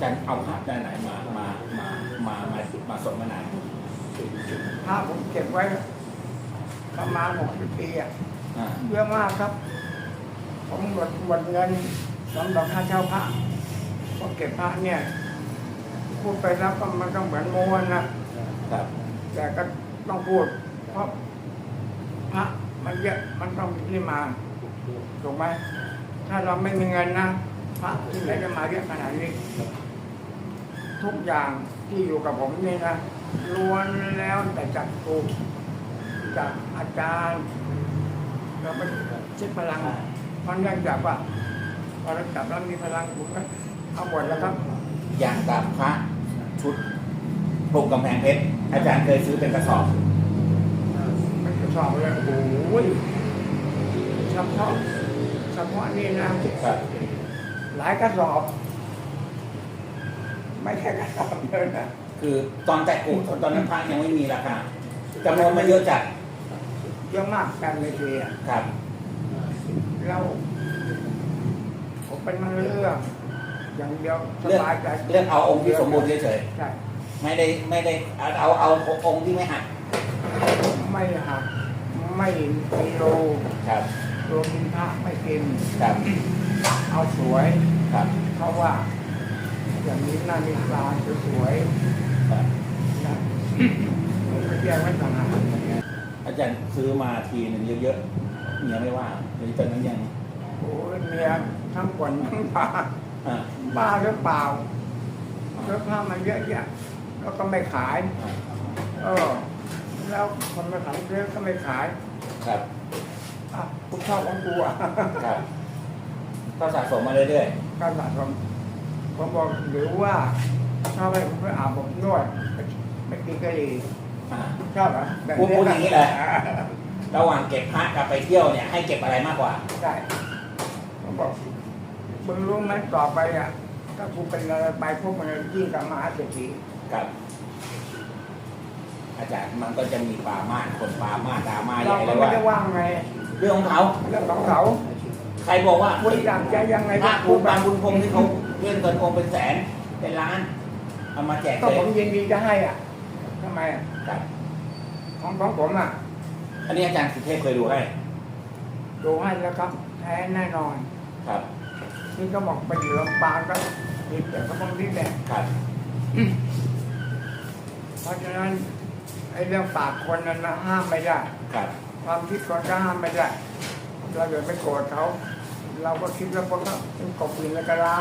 อาจารย์เอาภาพด้านไหนมามามามามามาส่งมานานพระผมเก็บไว้ประมาณหกสิบปีอะอ่าเยอะมากครับ ผมหมดหมดเงินสำหรับค่าเช่าพระเพราะเก็บพระเนี่ย พูดไปแล้วก็มันก็เหมือนโมวนนะครับแต่ก็ต้องพูด เพราะพระมันเยอะมันต้องมีที่มาถูกไหมถ้าเราไม่มีเงินนะพระที่ไหนจะมาเยอะขนาดนี้ ทุกอย่างที่อยู่กับผมนี่นะล้วนแล้วแต่จากครูจากอาจารย์เราไปเช็คพลังเพราะเนื่องจากว่าพอเราจับแล้วมีพลังผมก็เอาหมดแล้วครับ อย่างกับพระชุดปลูกกำแพงเพชรอาจารย์เคยซื้อเป็นกระสอบไม่จะสอบเลยโอ้ยเฉพาะเฉพาะนี่นะครับหลายกระสอบ ไม่แค่กระสอบเดียวนะคือตอนแต่ปลูกตอนนั้นพระยังไม่มีราคาจำนวนมันเยอะจัดเยอะมากการเลยทีอะครับแล้วผมเป็นมันเรื่องอย่างเดียวสเลือกบายใจเลือกเอาองค์ที่สมบูรณ์เฉยใช่ๆไม่ได้ไม่ได้เอาเอาเอาองค์ที่ไม่หักไม่หักไม่กิโลครับรวมมินพระไม่กินครับเอาสวยครับเพราะว่า อย่างนี้หน้ามีปลาสวยครับๆนะผมก็แยกไว้ต่างหากอาจารย์ซื้อมาทีหนึ่งเยอะๆเมียไม่ว่าหรือตอนนั้นยังโอ้ยเมียทั้งขนทั้งปลาอ่าบ้าหรือเปล่าเสื้อผ้ามันเยอะแยะแล้วก็ไม่ขายอ่าเออ แล้วคนมาขายเสื้อก็ไม่ขาย ครับอะกูชอบของกูอะครับก็สะสมมาเรื่อยการสะสม ผมบอกหรือว่าชอบให้ผมไปอาบผมนวดไม่กินกะหรี่ๆอ่าชอบเหรอแบบพูดพูดอย่างนี้เลยระหว่างเก็บพระกับไปเที่ยวเนี่ยให้เก็บอะไรมากกว่าใช่ผมบอกมึงรู้ไหมต่อไปอะถ้ากูเป็นอะไรไปพวกมันยิ่งกับมหาเศรษฐีครับอาจารย์มันก็จะมีปามาสคนปามาสดราม่าใหเราญ่ก็เลยไม่ว่าได้ว่างไงเรื่องของเขาเรื่องของเขาใค รบอกว่าคุณอยากจะยังไงพระก็ครูพูดไปบางบุญพงษ์ที่เขาเล่นเงินองค์เป็นแสนเป็นล้านเอามาแจกก็เลยผมยินดีจะให้อะทำไมอะครับของของผมอะ อันนี้อาจารย์สุเทพเคยดูให้ ดูให้แล้วครับแท้แน่นอน ครับนี่ก็บอกไปอยู่ลำปางก็ผิดแต่ก็ต้องรีบแหละครับเพราะฉะนั้นไอ้เรื่องปากคนนั้นนะห้ามไม่ได้ ครับ ความคิดคนก็ห้ามไม่ได้ เราอย่าไปโกรธเขา เราก็คิดแล้วพวกเขาเป็นกบอื่นในกะลา